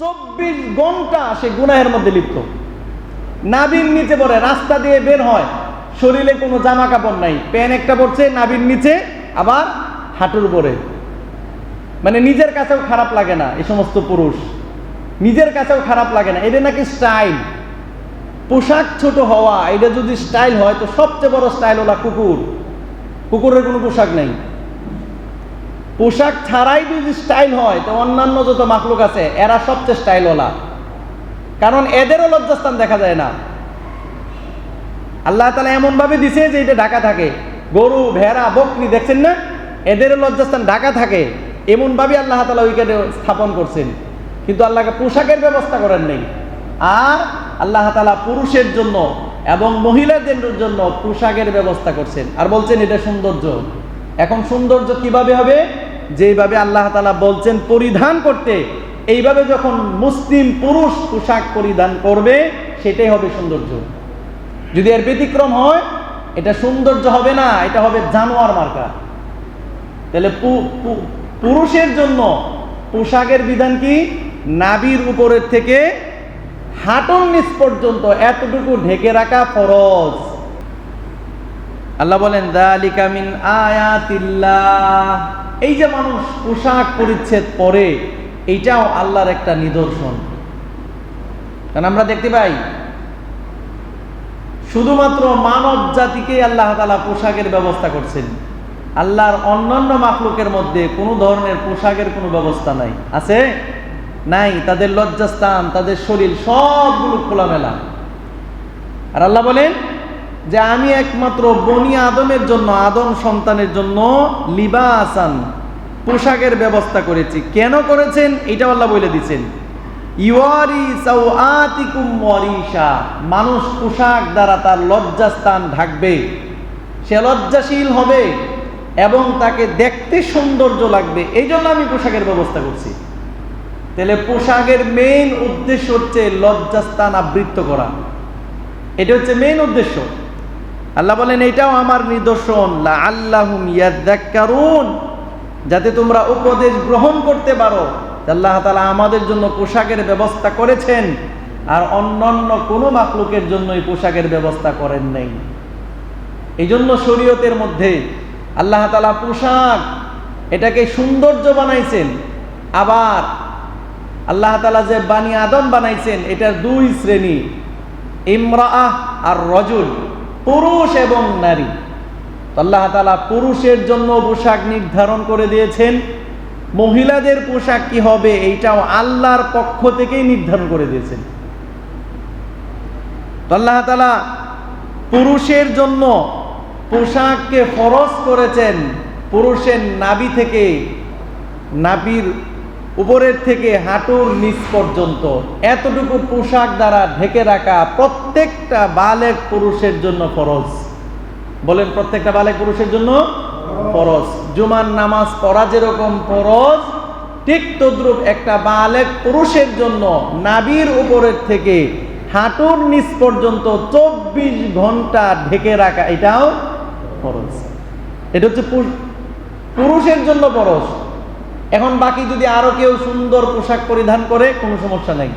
চব্বিশ ঘণ্টা সে গুনাহের মধ্যে লিপ্ত। নাবির নিচে পড়ে, রাস্তা দিয়ে বের হয়, শরীরে কোনো জামা কাপড় নাই। প্যান একটা পড়ছে নাবির নিচে, আবার হাঁটুর উপরে। মানে নিজের কাছেও খারাপ লাগে না, এই সমস্ত পুরুষ। নিজের কাছেও খারাপ লাগে না এটা নাকি স্টাইল। পোশাক ছোট হওয়া, এটা যদি স্টাইল হয়, তো সবচেয়ে বড় স্টাইল হলো কুকুর। কুকুরের কোনো পোশাক নেই। পোশাক ছাড়াই যদি স্টাইল হয়, তো অন্যান্য যত মাকলুক আছে, এরা সবচেয়ে স্টাইলওয়ালা কারণ এদেরও লজ্জাস্থান দেখা যায় না। আল্লাহ তালা এমন ভাবে দিছে যে এটা ঢাকা থাকে। গরু, ভেড়া, বকরি, দেখছেন না? এদের লজ্জাস্থান ঢাকা থাকে। এমন ভাবে আল্লাহ তালা উইকেটে স্থাপন করছেন। কিন্তু আল্লাহকে পোশাকের ব্যবস্থা করেন নেই। আর আল্লাহ তালা পুরুষের জন্য এবং মহিলাদের জন্য পোশাকের ব্যবস্থা করছেন। আর বলছেন এটা সৌন্দর্য। এখন সৌন্দর্য কীভাবে হবে? যেভাবে আল্লাহ তালা বলছেন পরিধান করতে, এইভাবে যখন মুসলিম পুরুষ পোশাক পরিধান করবে, সেটাই হবে সৌন্দর্য। যদি এর ব্যতিক্রম হয়, এটা সৌন্দর্য হবে না, এটা হবে জানোয়ার মার্কা। তাহলে পুরুষের জন্য পোশাকের বিধান কি? নাবির উপরের থেকে হাঁটুর নিচ পর্যন্ত এতটুকু ঢেকে রাখা ফরজ। আল্লাহ বলেন, দালিকা মিন আয়াতিল্লাহ। এই যে মানুষ পোশাক পরিচ্ছেদ পরে, এইটাও আল্লাহর একটা নিদর্শন। কারণ আমরা দেখতে পাই, শুধুমাত্র মানব জাতিকে আল্লাহ তালা পোশাকের ব্যবস্থা করছেন। আল্লাহর অন্যান্য মাখলুকের মধ্যে কোনো ধরনের পোশাকের কোনো ব্যবস্থা নাই। আছে? নাই। তাদের লজ্জাস্থান, তাদের শরীর সবগুলো খোলামেলা। আর আল্লাহ বলেন যে আমি একমাত্র বনি আদমের জন্য, আদম সন্তানের জন্য লিবাসান, পোশাকের ব্যবস্থা করেছি। কেন করেছেন? এটা আল্লাহ বলে দিচ্ছেন। মানুষ পোশাক দ্বারা তার লজ্জাস্থান ঢাকবে। সে লজ্জাশীল হবে এবং তাকে দেখতে সৌন্দর্য লাগবে। এই জন্য আমি পোশাকের ব্যবস্থা করছি। তাহলে পোশাকের মেইন উদ্দেশ্য হচ্ছে লজ্জাস্থান আবৃত্ত করা। এটা হচ্ছে মেইন উদ্দেশ্য। আল্লাহ বলেন, এটাও আমার নিদর্শন। আল্লাহুম ইয়াদ্দাক্কারুন যাতে তোমরা উপদেশ গ্রহণ করতে পারো আল্লাহ তালা আমাদের জন্য পোশাকের ব্যবস্থা করেছেন, আর অন্যান্য কোনো মাকলুকের জন্য এই পোশাকের ব্যবস্থা করেন নাই। এই জন্য শরীয়তের মধ্যে আল্লাহ তালা পোশাক এটাকে সৌন্দর্য বানাইছেন। আবার আল্লাহ তালা যে বানি আদম বানাইছেন, এটার দুই শ্রেণি ইমরাআহ আর রজুল। পুরুষ এবং নারী। আল্লাহ তালা পুরুষের জন্য পোশাক নির্ধারণ করে দিয়েছেন। মহিলাদের পোশাক কি হবে এইটাও আল্লাহর পক্ষ থেকেই নির্ধারণ করে দিয়েছেন। আল্লাহ তালা পুরুষের জন্য পোশাককে ফরজ করেছেন। পুরুষের নাবি থেকে নাবির উপরের থেকে হাঁটুর নিচ পর্যন্ত। এতটুকু পোশাক দ্বারা ঢেকে রাখা প্রত্যেকটা বালেক পুরুষের জন্য ফরজ। বলেন প্রত্যেকটা বালেক পুরুষের জন্য ফরজ। জুমার নামাজ পড়া যেরকম ফরজ, ঠিক তদ্রুপ একটা বালেক পুরুষের জন্য নাবির উপরের থেকে হাঁটুর নিচ পর্যন্ত চব্বিশ ঘণ্টা ঢেকে রাখা এটাও ফরজ। এটা হচ্ছে পুরুষের জন্য ফরজ। এখন বাকি যদি আরও কেউ সুন্দর পোশাক পরিধান করে, কোনো সমস্যা নেই।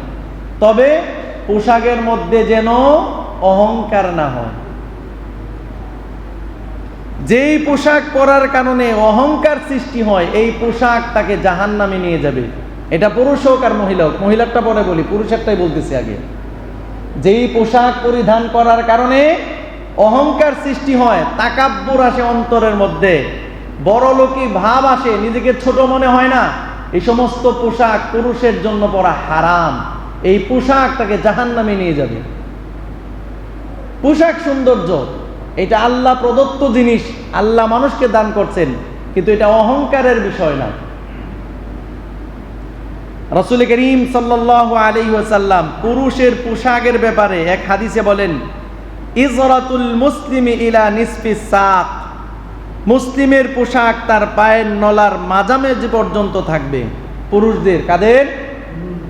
তবে পোশাকের মধ্যে যেন অহংকার না হয়। যেই পোশাক পরার কারণে অহংকার সৃষ্টি হয়, এই পোশাক তাকে জাহান নামে নিয়ে যাবে। এটা পুরুষ হোক আর মহিলা হোক, মহিলারটা পরে বলি পুরুষেরটাই বলতেছি আগে। যেই পোশাক পরিধান করার কারণে অহংকার সৃষ্টি হয়, তাকাব্বুর আসে অন্তরের মধ্যে। বড় লোকি ভাব আসে, নিজেকে ছোট মনে হয় না। এই সমস্ত পোশাক পুরুষের জন্য পরা হারাম। এই পোশাক তাকে জাহান নামে নিয়ে যাবে। পোশাক সৌন্দর্য, এটা আল্লাহ প্রদত্ত জিনিস, আল্লাহ মানুষকে দান করছেন, কিন্তু এটা অহংকারের বিষয় না। রসুল করিম সাল্লাহ আলী ওসাল্লাম পুরুষের পোশাকের ব্যাপারে এক হাদিসে বলেন ইজরাতুল মুসলিম ইলা নিসফি সাক মুসলিমের পোশাক তার পায়ের নলার মাজামেজ পর্যন্ত থাকবে। পুরুষদের কাদের?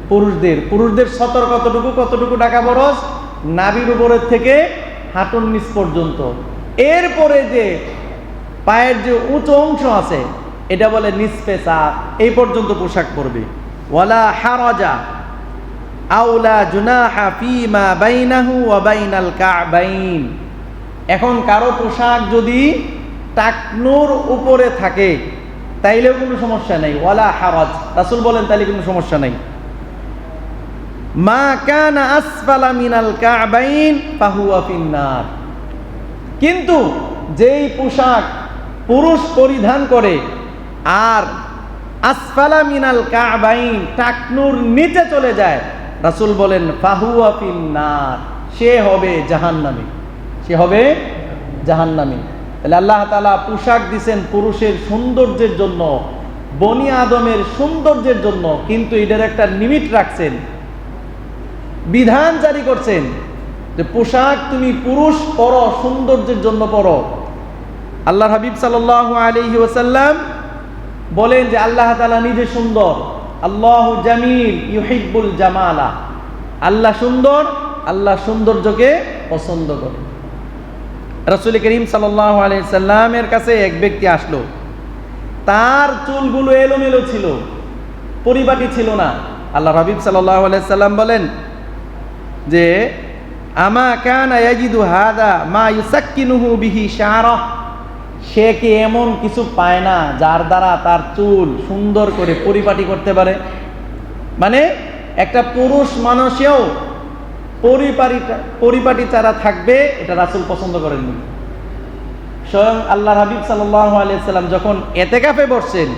পুরুষদের। পুরুষদের সতর কতটুকু কতটুকু টাকা বরস? নাবির উপরের থেকে হাঁটুর নিচ পর্যন্ত। এরপরে যে পায়ের যে উঁচু অংশ আছে, এটা বলে নিসপে এই পর্যন্ত পোশাক পরবে। ওয়ালা হারাজা আউলা জুনাহা ফিমা বাইনাহু ওয়া বাইনাল কাবাইন। এখন কারও পোশাক যদি টাকনুর উপরে থাকে, তাইলেও কোনো সমস্যা নেই। ওয়ালা হারাজ। রাসুল বলেন, তাইলে কোনো সমস্যা নেই। মা কানা আসফালা মিনাল কাবাইন ফাহুয়া ফিন্নার। কিন্তু যেই পোশাক পুরুষ পরিধান করে, আর আসফালা মিনাল কাবাইন টাকনুর নিচে চলে যায়, রাসূল বলেন, ফাহুয়া ফিন্নার। সে হবে জাহান্নামী। সে হবে জাহান্নামী। তাহলে আল্লাহ তালা পোশাক দিছেন পুরুষের সৌন্দর্যের জন্য, বনি আদমের সৌন্দর্যের জন্য, কিন্তু এটার একটা লিমিট রাখছেন। বিধান জারি করছেন যে পোশাক তুমি পুরুষ পরো, সৌন্দর্যের জন্য পরো। আল্লাহ হাবিব সাল্লাহ আলহি ওসাল্লাম বলেন যে আল্লাহ তালা নিজে সুন্দর। আল্লাহ জামিল ইউহিব্বুল জামালা। আল্লাহ সুন্দর, আল্লাহ সৌন্দর্যকে পছন্দ করে। রসুল করিম সাল্লাহ সাল্লামের কাছে এক ব্যক্তি আসলো। তার চুলগুলো এলোমেলো ছিল, পরিপাটি ছিল না। আল্লাহ হাবিব সাল্লাহ আলাইসাল্লাম বলেন যে, আমা কানা হাদা মা ইউসাক্কিনুহু বিহি শারা সে কি এমন কিছু পায় না যার দ্বারা তার চুল সুন্দর করে পরিপাটি করতে পারে? মানে একটা পুরুষ মানুষেও পরিপাটি পরিপাটি চারা থাকবে, এটা রাসুল পছন্দ করেননি। স্বয়ং আল্লাহ হাবিব আলিয়াল্লাম যখন এতেকাফে বসছেন,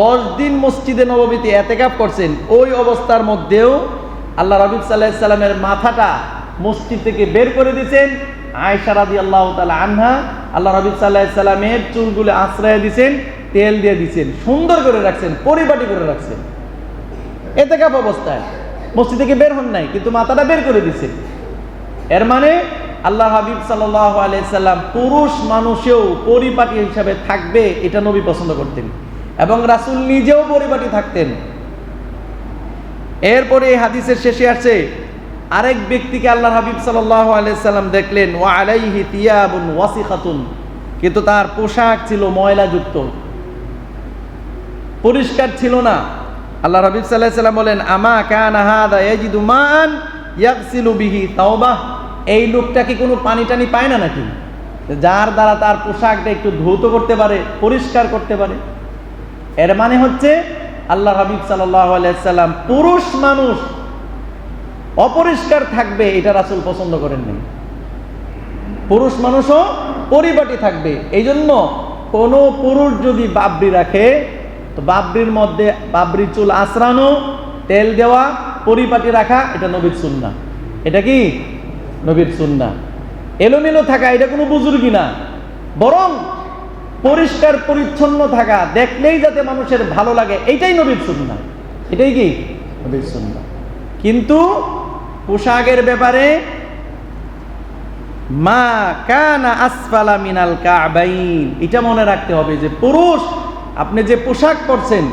দশ দিন মসজিদে নবমীতে এতেকাফ করছেন, ওই অবস্থার মধ্যেও আল্লাহ রবিব সাল্লাহ মাথাটা মসজিদ থেকে বের করে দিয়েছেন। আয়সা রাদি আল্লাহ তালা আনহা আল্লাহ রবিব সাল্লাহ চুলগুলো আশ্রয় দিয়েছেন, তেল দিয়ে দিয়েছেন, সুন্দর করে রাখছেন, পরিপাটি করে রাখছেন। এতে কাপ অবস্থায়। মসজিদ থেকে বের হন নাই, কিন্তু মাথাটা বের করে দিয়েছেন এর মানে আল্লাহ হাবিব সাল্লাহ আলাইসাল্লাম পুরুষ মানুষেও পরিপাটি হিসাবে থাকবে, এটা নবী পছন্দ করতেন। এবং রাসুল নিজেও পরিপাটি থাকতেন। এরপরে এই হাদিসের শেষে আছে আরেক ব্যক্তিকে আল্লাহ হাবিব সাল্লাহ আলাইসাল্লাম দেখলেন ও আলাইহি তিয়াবুন ওয়াসি খাতুন কিন্তু তার পোশাক ছিল ময়লাযুক্ত। পরিষ্কার ছিল না। আল্লাহ হাবিব সাল্লাহ সাল্লাম বলেন, আমা কান হাদা ইয়াজিদু ইয়াগসিলু বিহি তাওবাহ? এই লোকটা কি কোনো পানি টানি পায় না নাকি? যার দ্বারা তার পোশাকটা একটু ধৌত করতে পারে, পরিষ্কার করতে পারে। এর মানে হচ্ছে, আল্লাহ হাবিব সাল্লাম পুরুষ মানুষ অপরিষ্কার থাকবে, এটা রাসুল পছন্দ করেন করেননি পুরুষ মানুষও পরিপাটি থাকবে। এই জন্য কোনো পুরুষ যদি বাবরি রাখে বাবরির মধ্যে বাবরি চুল আশ্রানো তেল দেওয়া, পরিপাটি রাখা, এটা নবীর সুন্না। এটা কি? নবীর সুন্না। এলোমেলো থাকা, এটা কোনো বুজুর্গি না। বরং পরিষ্কার, পরিচ্ছন্ন থাকা, দেখলেই যাতে মানুষের ভালো লাগে এইটাই নবীর সুন্না। এটাই কি? নবীর সুন্না। কিন্তু পোশাকের ব্যাপারে মা কানা আসফালা মিনাল কাবাইন, এটা মনে রাখতে হবে যে পুরুষ আপনি যে পোশাক পরছেন,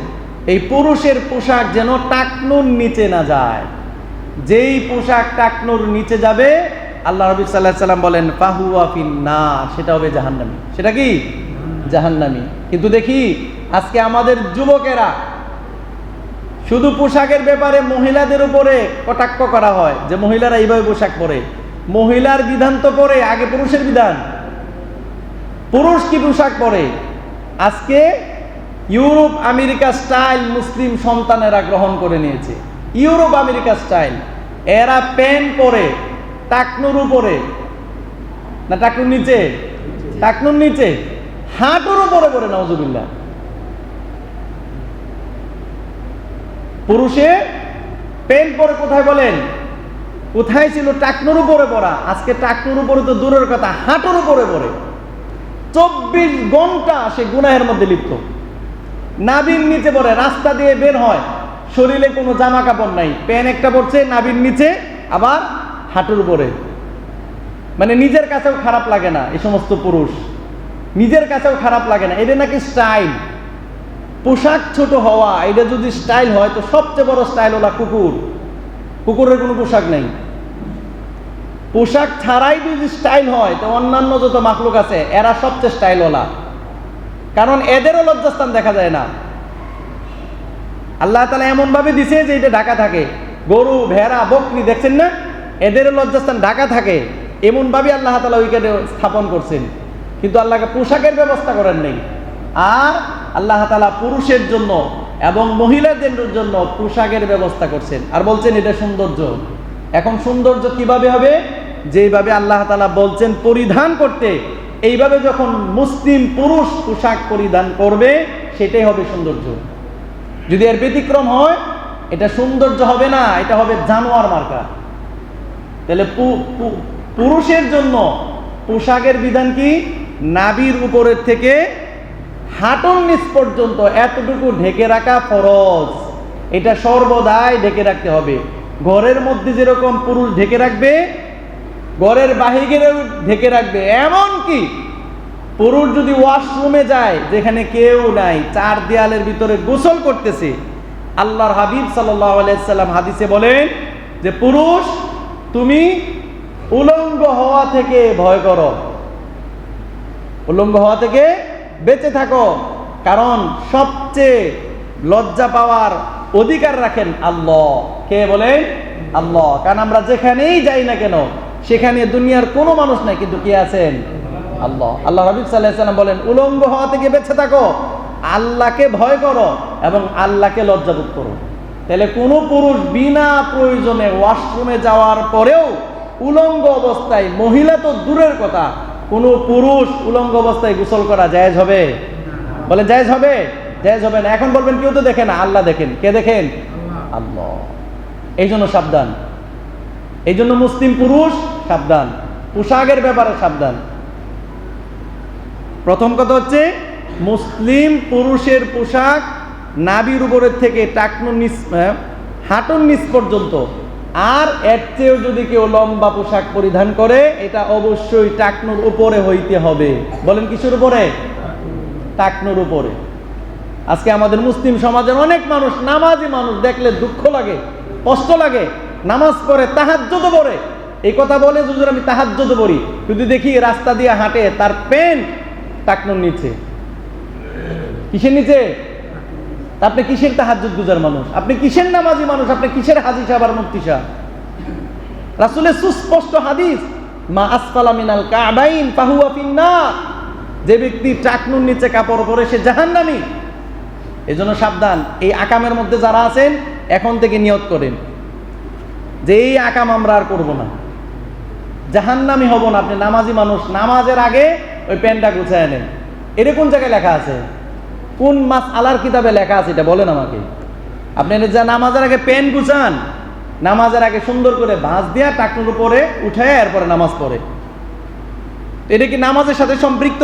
এই পুরুষের পোশাক যেন টাকনুর নিচে না যায়। যেই পোশাক টাকনুর নিচে যাবে, আল্লাহ রবি সাল্লাহ সাল্লাম বলেন পাহুয়া না সেটা হবে জাহান্নামি। সেটা কি? জাহান্নামি। কিন্তু দেখি, আজকে আমাদের যুবকেরা শুধু পোশাকের ব্যাপারে মহিলাদের উপরে কটাক্ষ করা হয়, যে মহিলারা এইভাবে পোশাক পরে। মহিলার বিধান তো পরে, আগে পুরুষের বিধান। পুরুষ কি পোশাক পরে? আজকে ইউরোপ আমেরিকা স্টাইল মুসলিম সন্তানেরা গ্রহণ করে নিয়েছে। ইউরোপ আমেরিকা স্টাইল, এরা প্যান্ট পরে, টাকনুর উপরে, না টাকনুর নিচে? টাকনুর নিচে। হাঁটুর উপরে পরে নজুবিল্লা পুরুষে প্যান্ট পরে কোথায় বলেন? কোথায় ছিল টাকনুর উপরে পড়া? আজকে টাকনুর উপরে তো দূরের কথা, হাঁটুর উপরে পড়ে। চব্বিশ ঘণ্টা সে গুনাহের মধ্যে লিপ্ত। নাবির নিচে পড়ে, রাস্তা দিয়ে বের হয়। শরীরে কোনো জামা কাপড় নাই। প্যান একটা পড়ছে নাবির নিচে, আবার হাঁটুর উপরে। মানে নিজের কাছেও খারাপ লাগে না এই সমস্ত পুরুষ। নিজের কাছেও খারাপ লাগে না। এটা নাকি স্টাইল। পোশাক ছোট হওয়া এটা যদি স্টাইল হয়, তো সবচেয়ে বড় স্টাইল হলো কুকুর। কুকুরের কোনো পোশাক নেই। পোশাক ছাড়াই যদি স্টাইল হয়, তো অন্যান্য যত মাকলুক আছে, এরা সবচেয়ে স্টাইল ওলা। কারণ এদেরও লজ্জাস্থান দেখা যায় না। আল্লাহ তালা এমন ভাবে দিছে যে এটা ঢাকা থাকে। গরু, ভেড়া, বকরি, দেখছেন না? এদের লজ্জাস্থান ঢাকা থাকে। এমনভাবে আল্লাহ তালা উইকেটে স্থাপন করছেন। কিন্তু আল্লাহকে পোশাকের ব্যবস্থা করেন নেই। আর আল্লাহ তালা পুরুষের জন্য এবং মহিলাদের জন্য পোশাকের ব্যবস্থা করছেন। আর বলছেন এটা সৌন্দর্য। এখন সৌন্দর্য কীভাবে হবে? যেভাবে আল্লাহ তালা বলছেন, পরিধান করতে। এইভাবে যখন মুসলিম পুরুষ পোশাক পরিধান করবে, সেটাই হবে সৌন্দর্য। যদি এর ব্যতিক্রম হয়, এটা সৌন্দর্য হবে না, এটা হবে জানোয়ার মার্কা। তাহলে পুরুষের জন্য পোশাকের বিধান কি? নাবির উপরের থেকে হাঁটুর নিচ পর্যন্ত এতটুকু ঢেকে রাখা ফরজ। এটা সর্বদাই ঢেকে রাখতে হবে। ঘরের মধ্যে যেরকম পুরুষ ঢেকে রাখবে ঘরের বাহিরেও ঢেকে রাখবে। এমন কি? পুরুষ যদি ওয়াশরুমে যায়, যেখানে কেউ নাই, চার দেয়ালের ভিতরে গোসল করতেছে, আল্লাহর হাবিব সাল্লাম হাদিসে বলেন যে, পুরুষ, তুমি উলঙ্গ হওয়া থেকে ভয় করো। উলঙ্গ হওয়া থেকে বেঁচে থাকো। কারণ সবচেয়ে লজ্জা পাওয়ার অধিকার রাখেন আল্লাহ। কে বলেন? আল্লাহ। কারণ আমরা যেখানেই যাই না কেন সেখানে দুনিয়ার কোনো মানুষ নাই, কিন্তু কে আছেন? আল্লাহ। আল্লাহ রবিব সাল্লাম বলেন, উলঙ্গ হওয়া থেকে বেঁচে থাকো। আল্লাহকে ভয় করো এবং আল্লাহকে লজ্জাবোধ করো। তাহলে কোনো পুরুষ বিনা প্রয়োজনে ওয়াশরুমে যাওয়ার পরেও উলঙ্গ অবস্থায়, মহিলা তো দূরের কথা, কোনো পুরুষ উলঙ্গ অবস্থায় গোসল করা জায়েজ হবে? বলে জায়েজ হবে। জায়েজ হবে না। এখন বলবেন, কেউ তো দেখে না। আল্লাহ দেখেন। কে দেখেন? আল্লাহ। এই জন্য সাবধান। এই জন্য মুসলিম পুরুষ সাবধান। পোশাকের ব্যাপারে সাবধান। প্রথম কথা হচ্ছে, মুসলিম পুরুষের পোশাক নাবির উপরের থেকে টাকনুর নিচ হাঁটুর নিচ পর্যন্ত। আর এর চেয়েও যদি কেউ লম্বা পোশাক পরিধান করে, এটা অবশ্যই টাকনুর উপরে হইতে হবে। বলেন কিসের উপরে? টাকনুর উপরে। আজকে আমাদের মুসলিম সমাজের অনেক মানুষ, নামাজি মানুষ দেখলে দুঃখ লাগে, কষ্ট লাগে। নামাজ পড়ে তাহাজ্জত পড়ে। এই কথা বলে যদি আমি তাহাজ্জত পড়ি। যদি দেখি রাস্তা দিয়ে হাঁটে, তার পেন টাকনুর নিচে। কিসের নিচে? আপনি কিসের তাহাজ্জুদ গুজার মানুষ? আপনি কিসের নামাজি মানুষ? আপনি কিসের হাজি সাহেব আর মুক্তি সাহ রাসুলের সুস্পষ্ট হাদিস, মা আসফালা মিনাল কাবাইন পাহুয়া ফিন্নার। যে ব্যক্তি টাকনুর নিচে কাপড় পরে, সে জাহান্নামী। এজন্য সাবধান, এই আকামের মধ্যে যারা আছেন, এখন থেকে নিয়ত করেন। যে এই আকাম আমরা আর করব না। জাহান্নামি হব না আপনি নামাজি মানুষ। নামাজের আগে ওই প্যান্টটা গুছায় নেন। এটা কোন জায়গায় লেখা আছে। কোন মাস আলার কিতাবে লেখা আছে এটা বলেন আমাকে। আপনি যা নামাজের আগে পেন গুছান, নামাজের আগে সুন্দর করে ভাঁজ দিয়া টাকনুর উপরে উঠে এরপরে নামাজ পড়ে। এটা কি নামাজের সাথে সম্পৃক্ত?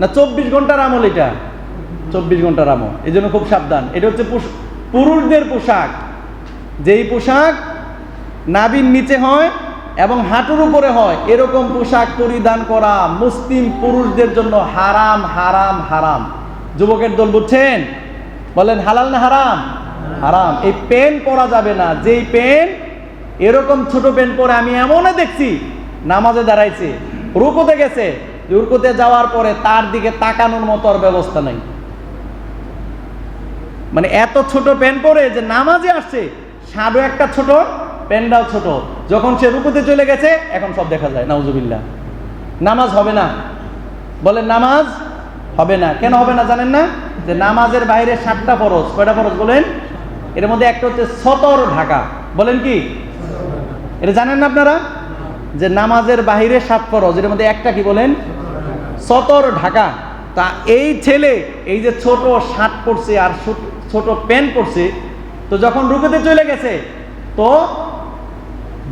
না চব্বিশ ঘণ্টার আমল এটা? চব্বিশ ঘণ্টার আমল। এই জন্য খুব সাবধান। এটা হচ্ছে পুরুষদের পোশাক। যেই পোশাক নাবির নিচে হয় এবং হাঁটুর উপরে হয়। এরকম পোশাক পরিধান করা মুসলিম পুরুষদের জন্য হারাম হারাম হারাম। যুবকের দল বুঝছেন? বলেন, হালাল না হারাম? হারাম। এই পেন পরা যাবে না। যেই পেন, এরকম ছোট পেন পরে আমি এমনও দেখছি, নামাজে দাঁড়াইছে, রুকুতে গেছে। রুকুতে যাওয়ার পরে তার দিকে তাকানোর মতো আর ব্যবস্থা নাই। মানে এত ছোট প্যান্ট পরে যে নামাজে আসছে সাদও একটা ছোট প্যান্টটাও ছোট। যখন সে রুকুতে চলে গেছে, এখন সব দেখা যায়, নাউজুবিল্লাহ। নামাজ হবে না। বলেন, নামাজ হবে না। কেন হবে না জানেন না? যে নামাজের বাইরে সাতটা ফরজ। কয়টা ফরজ বলেন? এর মধ্যে একটা হচ্ছে সতর ঢাকা। বলেন কি? এটা জানেন না আপনারা? যে নামাজের বাহিরে সাত ফরজ। এর মধ্যে একটা কি বলেন? সতর ঢাকা। তা এই ছেলে, এই যে ছোট শার্ট পরছে আর ছোট প্যান্ট পরছে, তো যখন রুকুতে চলে গেছে, তো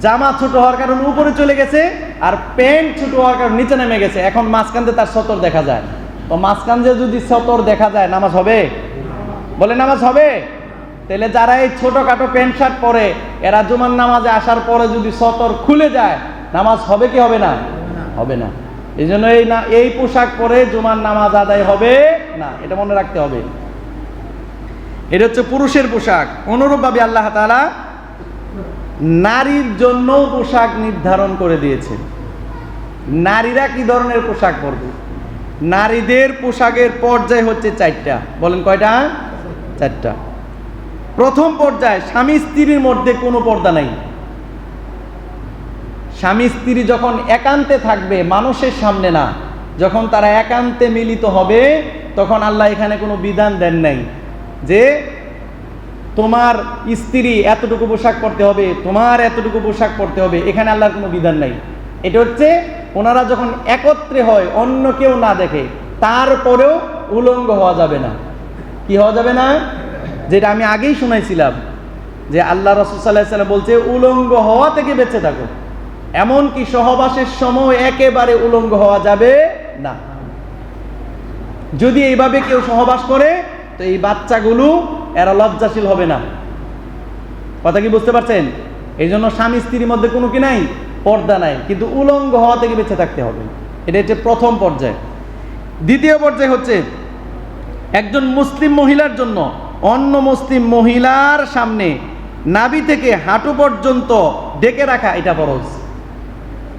জামা ছোট হওয়ার কারণে উপরে চলে গেছে আর প্যান্ট ছোট হওয়ার কারণে নিচে নেমে গেছে। এখন মাঝখান দিয়ে তার সতর দেখা যায়। তো মাঝখান দিয়ে যদি সতর দেখা যায়, নামাজ হবে? বলে নামাজ হবে? তাহলে যারা এই ছোটখাটো প্যান্ট শার্ট পরে, এরা জুমার নামাজে আসার পরে যদি সতর খুলে যায়, নামাজ হবে কি হবে না? হবে না। এই জন্য এই না, এই পোশাক পরে জুমার নামাজ আদায় হবে না। এটা মনে রাখতে হবে। এটা হচ্ছে পুরুষের পোশাক। অনুরূপভাবে আল্লাহ তাআলা নারীর জন্য পোশাক নির্ধারণ করে দিয়েছে। নারীরা কি ধরনের পোশাক পরবে? নারীদের পোশাকের পর্যায় হচ্ছে চারটা। বলেন কয়টা? চারটা। প্রথম পর্যায়ে, স্বামী স্ত্রীর মধ্যে কোনো পর্দা নাই। স্বামী স্ত্রী যখন একান্তে থাকবে, মানুষের সামনে না, যখন তারা একান্তে মিলিত হবে, তখন আল্লাহ এখানে কোনো বিধান দেন নাই। যে তোমার স্ত্রী এতটুকু পোশাক পরতে হবে, তোমার এতটুকু পোশাক পরতে হবে, এখানে আল্লাহর কোনো বিধান নাই। এটা হচ্ছে ওনারা যখন একত্রে হয়, অন্য কেউ না দেখে, তারপরেও উলঙ্গ হওয়া যাবে না। কি হওয়া যাবে না? যেটা আমি আগেই শুনাইছিলাম, যে আল্লাহ রসুল্লাহ সাল্লাম বলছে, উলঙ্গ হওয়া থেকে বেঁচে থাকো। এমনকি সহবাসের সময় একেবারে উলঙ্গ হওয়া যাবে না। যদি এইভাবে কেউ সহবাস করে, তো এই বাচ্চাগুলো এরা লজ্জাশীল হবে না। কথা কি বুঝতে পারছেন? এই জন্য স্বামী স্ত্রীর মধ্যে কোনো কি নাই? পর্দা নাই। কিন্তু উলঙ্গ হওয়া থেকে বেঁচে থাকতে হবে। এটা হচ্ছে প্রথম পর্যায়ে। দ্বিতীয় পর্যায়ে হচ্ছে, একজন মুসলিম মহিলার জন্য অন্য মুসলিম মহিলার সামনে নাবি থেকে হাঁটু পর্যন্ত ডেকে রাখা এটা ফরজ।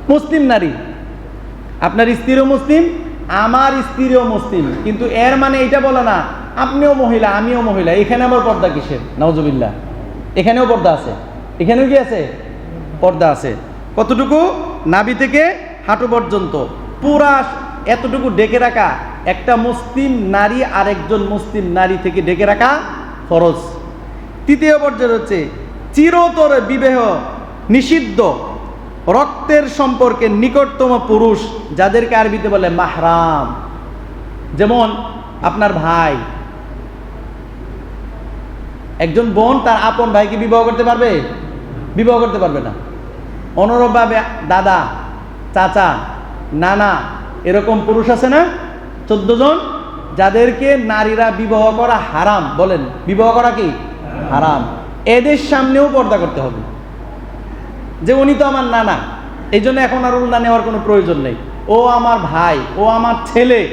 মুসলিম নারী। আপনার স্ত্রীও মুসলিম, আমার স্ত্রীও মুসলিম। কিন্তু এর মানে এটা বলে না আপনিও মহিলা, আমিও মহিলা, এখানে আমার পর্দা কিসের? নওজবিল্লা এখানেও পর্দা আছে। এখানেও কি আছে? পর্দা আছে। কতটুকু? নাবি থেকে হাঁটু পর্যন্ত। পুরা এতটুকু ডেকে রাখা, একটা মুসলিম নারী আর একজন মুসলিম নারী থেকে ডেকে রাখা ফরজ। তৃতীয় পর্যায়ে হচ্ছে, চিরতর বিবাহ নিষিদ্ধ। রক্তের সম্পর্কে নিকটতম পুরুষ, যাদেরকে আরবিতে বলে মাহরাম। যেমন আপনার ভাই একজন বোন তার আপন ভাইকে বিবাহ করতে পারবে? বিবাহ করতে পারবে না। অনুরূপভাবে দাদা, চাচা, নানা এরকম পুরুষ আছে না? চোদ্দ জন, যাদেরকে নারীরা বিবাহ করা হারাম। বলেন, বিবাহ করা কি? হারাম। এদের সামনেও পর্দা করতে হবে। যে উনি তো আমার নানা, এই জন্য এখন আর উল্না নেওয়ার কোনো প্রয়োজন নেই। ও আমার ভাই, ও আমার ছেলে,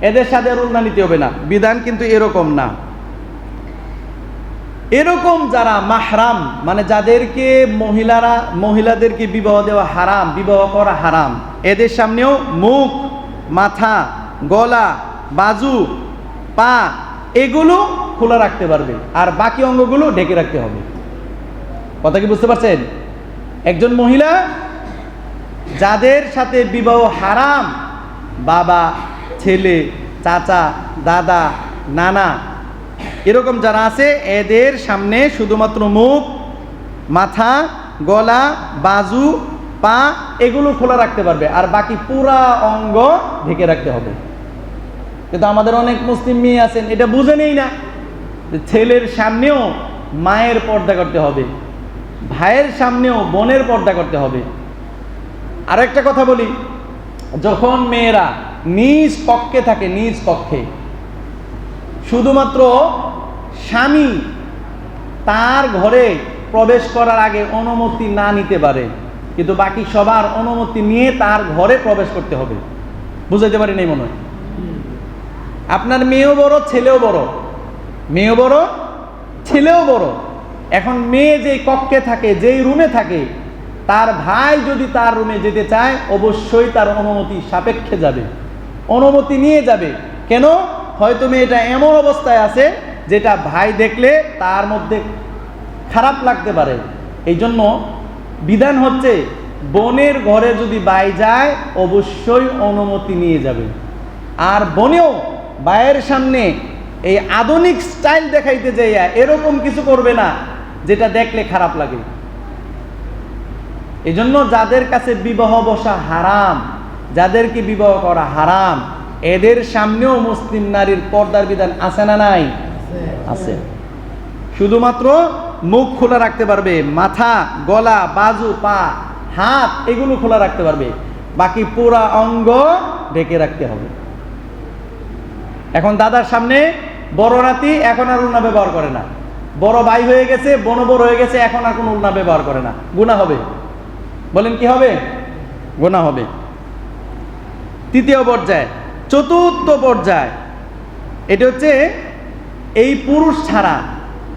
এদের সাথে উল্না নিতে হবে না। বিধান কিন্তু এরকম না। এরকম যারা মাহরাম মানে যাদেরকে মহিলারা, মহিলাদেরকে বিবাহ দেওয়া হারাম, বিবাহ করা হারাম, এদের সামনেও মুখ, মাথা, গলা, বাজু, পা, এগুলো খোলা রাখতে পারবে, আর বাকি অঙ্গগুলো ঢেকে রাখতে হবে। কথা কি বুঝতে পারছেন? একজন মহিলা যাদের সাথে বিবাহ হারাম, বাবা, ছেলে, চাচা, দাদা, নানা এরকম যারা আছে, এদের সামনে শুধুমাত্র মুখ, মাথা, গলা, বাজু, পা, এগুলো খোলা রাখতে পারবে। আর বাকি পুরা অঙ্গ ঢেকে রাখতে হবে। কিন্তু আমাদের অনেক মুসলিম মেয়ে আছেন, এটা বুঝে নেই না। ছেলের সামনেও মায়ের পর্দা করতে হবে। ভাইয়ের সামনেও বোনের পর্দা করতে হবে। আর একটা কথা বলি, যখন মেয়েরা নিজ কক্ষে থাকে, নিজ কক্ষে শুধুমাত্র স্বামী তার ঘরে প্রবেশ করার আগে অনুমতি না নিতে পারে। কিন্তু বাকি সবার অনুমতি নিয়ে তার ঘরে প্রবেশ করতে হবে। বুঝাইতে পারি নাই মনে হয়? আপনার মেয়েও বড়, ছেলেও বড়। মেয়েও বড়, ছেলেও বড়। এখন মেয়ে যেই কক্ষে থাকে, যেই রুমে থাকে, তার ভাই যদি তার রুমে যেতে চায়, অবশ্যই তার অনুমতি সাপেক্ষে যাবে। অনুমতি নিয়ে যাবে। কেন? হয়তো মেয়েটা এমন অবস্থায় আছে যেটা ভাই দেখলে তার মধ্যে খারাপ লাগতে পারে। এই জন্য বিধান হচ্ছে, বোনের ঘরে যদি বাই যায়, অবশ্যই অনুমতি নিয়ে যাবে। আর বোনেও বায়ের সামনে এই আধুনিক স্টাইল দেখাইতে যাইয়া এরকম কিছু করবে না, যেটা দেখলে খারাপ লাগে। এই জন্য যাদের কাছে বিবাহ বসা হারাম যাদেরকে বিবাহ করা হারাম, এদের সামনেও মুসলিম নারীর পর্দার বিধান আছে না নাই? আছে। শুধুমাত্র মুখ খোলা রাখতে পারবে, মাথা, গলা, বাজু, পা, হাত, এগুলো খোলা রাখতে পারবে। বাকি পুরা অঙ্গ ঢেকে রাখতে হবে। এখন দাদার সামনে বড় নাতি এখন আর উন্না ব্যবহার করে না। বড় ভাই হয়ে গেছে বন বড় হয়ে গেছে, এখন আর কোনো উন্না ব্যবহার করে না। গুণা হবে। বলেন কি হবে? গুণা হবে। তৃতীয় পর্যায়, চতুর্থ পর্যায়। এটা হচ্ছে এই পুরুষ ছাড়া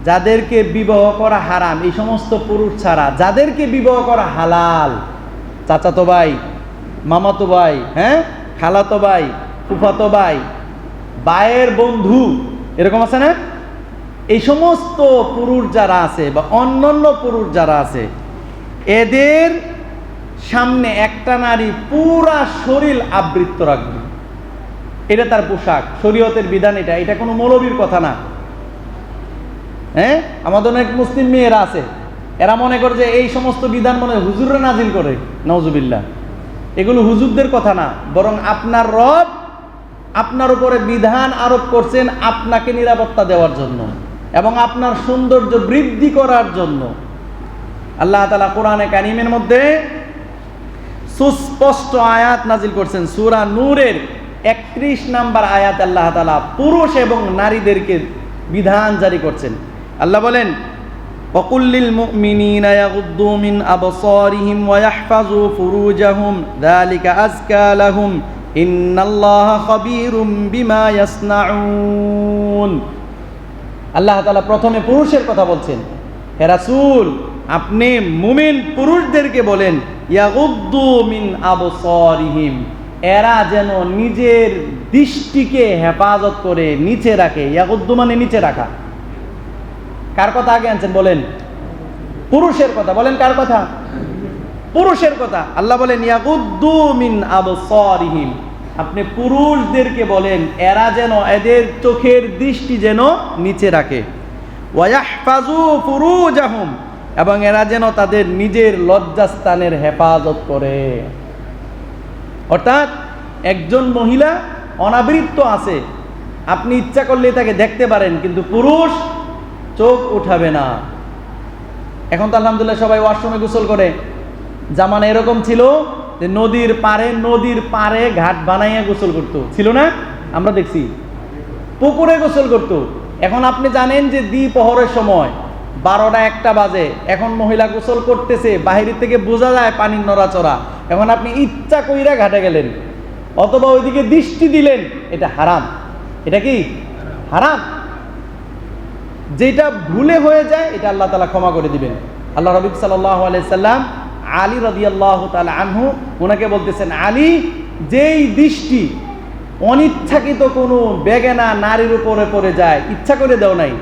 যাদেরকে বিবাহ করা হারাম, এই সমস্ত পুরুষ ছাড়া যাদেরকে বিবাহ করা হালাল, চাচাতো ভাই, মামাতো ভাই হ্যাঁ? খালাতো ভাই, ফুফাতো ভাই বায়ের বন্ধু, এরকম আছে না? এই সমস্ত পুরুষ যারা আছে বা অন্যান্য পুরুষ যারা আছে, এদের সামনে একটা নারী পুরা শরীর আবৃত্ত রাখবে। এটা তার পোশাক, শরীয়তের বিধান এটা এটা কোনো মৌলবীর কথা না। হ্যাঁ? আমাদের অনেক মুসলিম মেয়েরা আছে, এরা মনে করে যে এই সমস্ত বিধান মনে হুজুররা নাজিল করে নওজুবিল্লাহ এগুলো হুজুরদের কথা না, বরং আপনার রব আপনার উপরে বিধান আরোপ করছেন আপনাকে নিরাপত্তা দেওয়ার জন্য এবং আপনার সৌন্দর্য বৃদ্ধি করার জন্য। আল্লাহ তালা কোরআনে কারিমের মধ্যে সুস্পষ্ট আয়াত নাজিল করছেন, সুরা নূরের একত্রিশ নাম্বার আয়াত আল্লাহ তালা পুরুষ এবং নারীদেরকে বিধান জারি করছেন। আল্লাহ বলেন অকুল্লিল মুমিনিনা ইয়াগুদ্দু মিন আবসারিহিম ওয়া ইয়াহফাযু ফুরুজাহুম, যালিকা আযকা লাহুম, ইন্নাল্লাহা খাবীরুম বিমা ইয়াসনাউন। আল্লাহ তাআলা প্রথমে পুরুষের কথা বলছেন। হে রাসূল, আপনি মুমিন পুরুষদেরকে বলেন, ইয়াগুদ্দু মিন আবসারিহিম। এরা যেন নিজের দৃষ্টিকে হেফাজত করে নিচে রাখে ইয়াগুদ্দু মানে নিচে রাখা। কার কথা আগে আনছেন বলেন? পুরুষের কথা, বলেন কার কথা? পুরুষের কথা। আল্লাহ বলেন ইয়াগুদ্দু মিন আবসারিহিম। আপনি পুরুষদেরকে বলেন, এরা যেন এদের চোখের দৃষ্টি যেন নিচে রাখে। ওয়াহফাজু ফুরুজাহুম। এবং এরা যেন তাদের নিজের লজ্জাস্থানের হেফাজত করে। অর্থাৎ একজন মহিলা অনাবৃত্ত আছে। আপনি ইচ্ছা করলে তাকে দেখতে পারেন, কিন্তু পুরুষ চোখ উঠাবে না। এখন তো আলহামদুলিল্লাহ সবাই ওয়াশরুমে গোসল করে। জামানা এরকম ছিল যে নদীর পারে নদীর পারে ঘাট বানাইয়া গোসল করতো। ছিল না? আমরা দেখছি। পুকুরে গোসল করতো। এখন আপনি জানেন যে দ্বিপহরের সময়, বারোটা একটা বাজে। এখন মহিলা গোসল করতেছে বাহিরের থেকে বোঝা যায় পানির নড়াচড়া। এখন আপনি ইচ্ছা কইরা ঘাটে গেলেন, অথবা ওইদিকে দৃষ্টি দিলেন, এটা হারাম। এটা কি? হারাম। যেটা ভুলে হয়ে যায়, এটা আল্লাহ তালা ক্ষমা করে দিবেন। আল্লাহ রবিক সাল্লাম আলী রদি আল্লাহ তালা আনহু, ওনাকে বলতেছেন, আলী, যেই দৃষ্টি অনিচ্ছাকৃত কোনো বেগেনা নারীর উপরে পড়ে যায়, ইচ্ছা করে দেও নাই।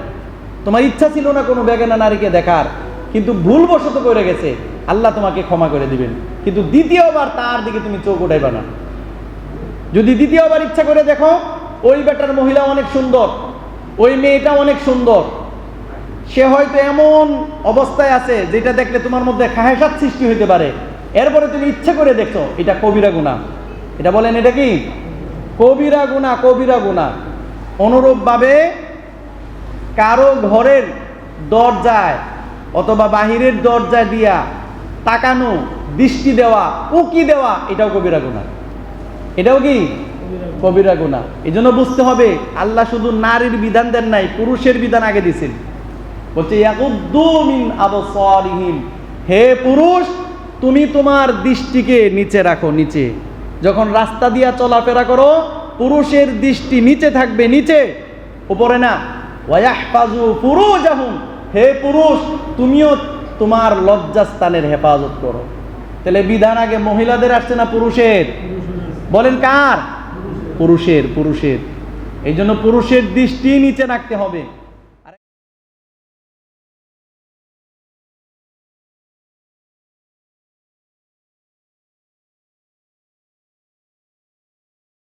তোমার ইচ্ছা ছিল না কোনো বেগেনা নারীকে দেখার, কিন্তু ভুলবশত করে গেছে। আল্লাহ তোমাকে ক্ষমা করে দিবেন। কিন্তু দ্বিতীয়বার তার দিকে তুমি চোখ উঠাইবা না। যদি দ্বিতীয়বার ইচ্ছা করে দেখো, ওই বেটার মহিলা অনেক সুন্দর, ওই মেয়েটা অনেক সুন্দর। সে হয়তো এমন অবস্থায় আছে, যেটা দেখলে তোমার মধ্যে খাহেসাত সৃষ্টি হইতে পারে। এরপরে তুমি ইচ্ছা করে দেখছ, এটা কবিরা গুণা এটা বলেন এটা কি? কবিরা গুণা কবিরা গুণা অনুরূপভাবে কারও ঘরের দরজায় অথবা বাহিরের দরজায় দিয়া তাকানো, দৃষ্টি দেওয়া, উকি দেওয়া, এটাও কবিরা গুণা এটাও কি? কবিরা গুণা এই জন্য বুঝতে হবে, আল্লাহ শুধু নারীর বিধান দেন নাই, পুরুষের বিধান আগে দিছেন বলছে হে পুরুষ, তুমি তোমার দৃষ্টিকে নিচে রাখো, নিচে। যখন রাস্তা দিয়া চলাফেরা করো, পুরুষের দৃষ্টি নিচে থাকবে, নিচে। উপরে না। ফুরুজাহুম। হে পুরুষ, তুমিও তোমার লজ্জাস্থানের হেফাজত করো। তাহলে বিধান আগে মহিলাদের আসছে না পুরুষের? বলেন কার? পুরুষের পুরুষের। এই জন্য পুরুষের দৃষ্টি নিচে রাখতে হবে।